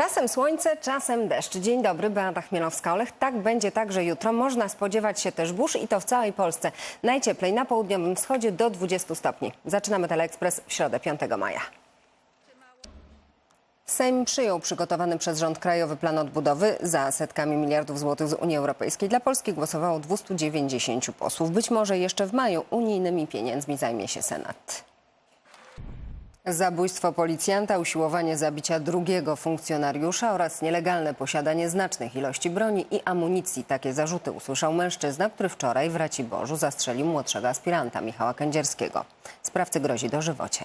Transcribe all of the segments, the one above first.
Czasem słońce, czasem deszcz. Dzień dobry, Beata Chmielowska-Olech. Tak będzie także jutro. Można spodziewać się też burz i to w całej Polsce. Najcieplej na południowym wschodzie do 20 stopni. Zaczynamy Teleekspres w środę 5 maja. Sejm przyjął przygotowany przez rząd Krajowy Plan Odbudowy za setkami miliardów złotych z Unii Europejskiej. Dla Polski głosowało 290 posłów. Być może jeszcze w maju unijnymi pieniędzmi zajmie się Senat. Zabójstwo policjanta, usiłowanie zabicia drugiego funkcjonariusza oraz nielegalne posiadanie znacznych ilości broni i amunicji. Takie zarzuty usłyszał mężczyzna, który wczoraj w Raciborzu zastrzelił młodszego aspiranta Michała Kędzierskiego. Sprawcy grozi dożywocie.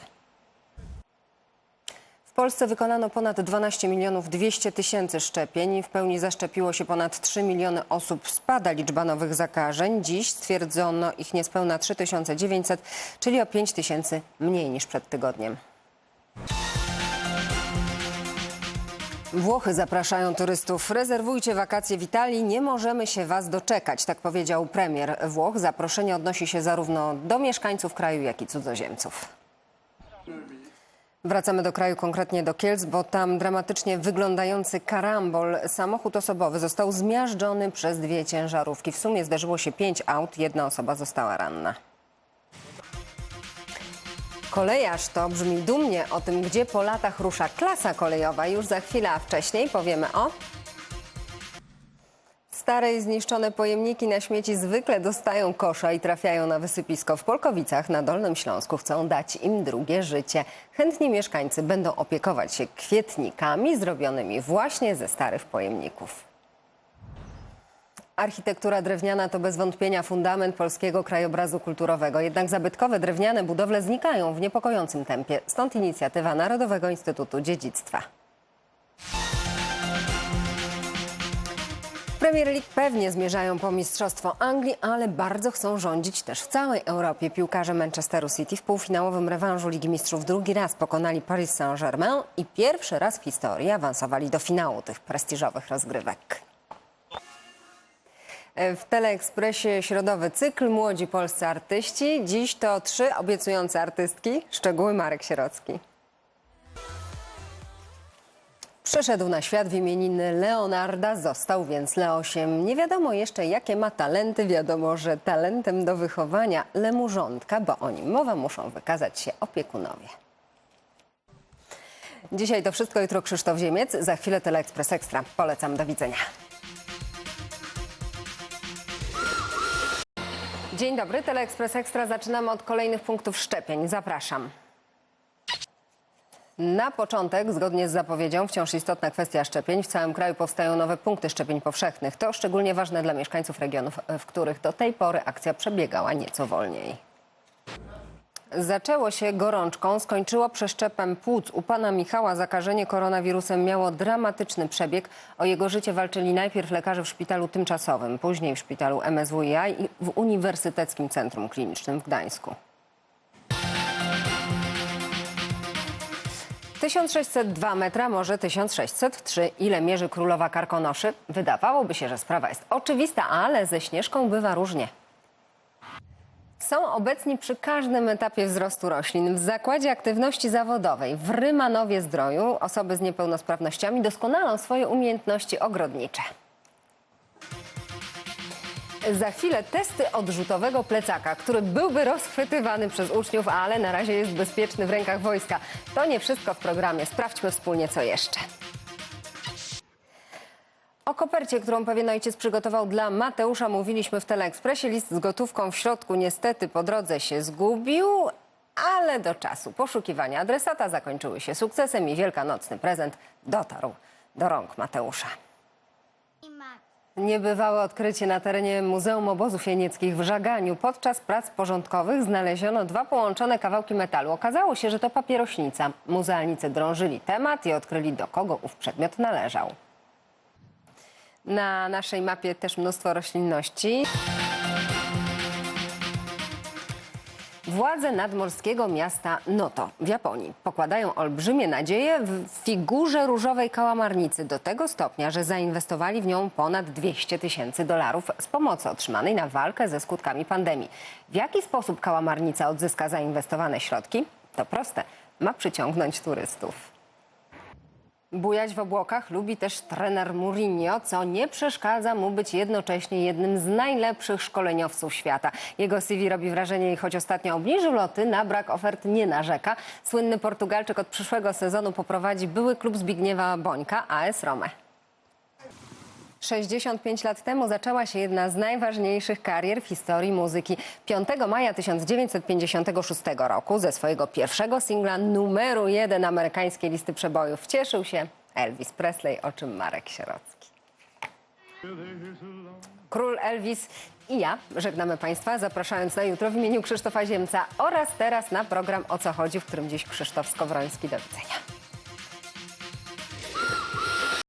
W Polsce wykonano ponad 12 milionów 200 tysięcy szczepień. W pełni zaszczepiło się ponad 3 miliony osób. Spada liczba nowych zakażeń. Dziś stwierdzono ich niespełna 3900, czyli o 5 tysięcy mniej niż przed tygodniem. Włochy zapraszają turystów. Rezerwujcie wakacje w Italii, nie możemy się was doczekać, tak powiedział premier Włoch. Zaproszenie odnosi się zarówno do mieszkańców kraju, jak i cudzoziemców. Wracamy do kraju, konkretnie do Kielc, bo tam dramatycznie wyglądający karambol, samochód osobowy został zmiażdżony przez dwie ciężarówki. W sumie zdarzyło się pięć aut, jedna osoba została ranna. Kolejarz to brzmi dumnie o tym, gdzie po latach rusza klasa kolejowa. Już za chwilę, a wcześniej powiemy o... Stare i zniszczone pojemniki na śmieci zwykle dostają kosza i trafiają na wysypisko w Polkowicach na Dolnym Śląsku. Chcą dać im drugie życie. Chętni mieszkańcy będą opiekować się kwietnikami zrobionymi właśnie ze starych pojemników. Architektura drewniana to bez wątpienia fundament polskiego krajobrazu kulturowego. Jednak zabytkowe drewniane budowle znikają w niepokojącym tempie. Stąd inicjatywa Narodowego Instytutu Dziedzictwa. Premier League pewnie zmierzają po Mistrzostwo Anglii, ale bardzo chcą rządzić też w całej Europie. Piłkarze Manchesteru City w półfinałowym rewanżu Ligi Mistrzów drugi raz pokonali Paris Saint-Germain i pierwszy raz w historii awansowali do finału tych prestiżowych rozgrywek. W Teleekspresie środowy cykl Młodzi Polscy Artyści. Dziś to trzy obiecujące artystki. Szczegóły Marek Sierocki. Przyszedł na świat w imieniny Leonarda, został więc Leosiem. Nie wiadomo jeszcze, jakie ma talenty. Wiadomo, że talentem do wychowania lemurzątka, bo o nim mowa, muszą wykazać się opiekunowie. Dzisiaj to wszystko, jutro Krzysztof Ziemiec. Za chwilę Teleekspres Ekstra. Polecam, do widzenia. Dzień dobry, Teleekspres Ekstra. Zaczynamy od kolejnych punktów szczepień. Zapraszam. Na początek, zgodnie z zapowiedzią, wciąż istotna kwestia szczepień. W całym kraju powstają nowe punkty szczepień powszechnych. To szczególnie ważne dla mieszkańców regionów, w których do tej pory akcja przebiegała nieco wolniej. Zaczęło się gorączką, skończyło przeszczepem płuc. U pana Michała zakażenie koronawirusem miało dramatyczny przebieg. O jego życie walczyli najpierw lekarze w szpitalu tymczasowym, później w szpitalu MSWiA i w Uniwersyteckim Centrum Klinicznym w Gdańsku. 1602 metra, może 1603. Ile mierzy królowa karkonoszy? Wydawałoby się, że sprawa jest oczywista, ale ze Śnieżką bywa różnie. Są obecni przy każdym etapie wzrostu roślin. W Zakładzie Aktywności Zawodowej w Rymanowie Zdroju osoby z niepełnosprawnościami doskonalą swoje umiejętności ogrodnicze. Za chwilę testy odrzutowego plecaka, który byłby rozchwytywany przez uczniów, ale na razie jest bezpieczny w rękach wojska. To nie wszystko w programie. Sprawdźmy wspólnie, co jeszcze. O kopercie, którą pewien ojciec przygotował dla Mateusza, mówiliśmy w Teleekspresie. List z gotówką w środku niestety po drodze się zgubił, ale do czasu poszukiwania adresata zakończyły się sukcesem i wielkanocny prezent dotarł do rąk Mateusza. Niebywałe odkrycie na terenie Muzeum Obozów Jenieckich w Żaganiu. Podczas prac porządkowych znaleziono dwa połączone kawałki metalu. Okazało się, że to papierośnica. Muzealnicy drążyli temat i odkryli, do kogo ów przedmiot należał. Na naszej mapie też mnóstwo roślinności. Władze nadmorskiego miasta Noto w Japonii pokładają olbrzymie nadzieje w figurze różowej kałamarnicy do tego stopnia, że zainwestowali w nią ponad 200 tysięcy dolarów z pomocy otrzymanej na walkę ze skutkami pandemii. W jaki sposób kałamarnica odzyska zainwestowane środki? To proste. Ma przyciągnąć turystów. Bujać w obłokach lubi też trener Mourinho, co nie przeszkadza mu być jednocześnie jednym z najlepszych szkoleniowców świata. Jego CV robi wrażenie i choć ostatnio obniżył loty, na brak ofert nie narzeka. Słynny Portugalczyk od przyszłego sezonu poprowadzi były klub Zbigniewa Bońka, AS Rome. 65 lat temu zaczęła się jedna z najważniejszych karier w historii muzyki. 5 maja 1956 roku ze swojego pierwszego singla numeru jeden amerykańskiej listy przebojów cieszył się Elvis Presley, o czym Marek Sierocki. Król Elvis i ja żegnamy Państwa, zapraszając na jutro w imieniu Krzysztofa Ziemca oraz teraz na program O co chodzi, w którym dziś Krzysztof Skowroński. Do widzenia.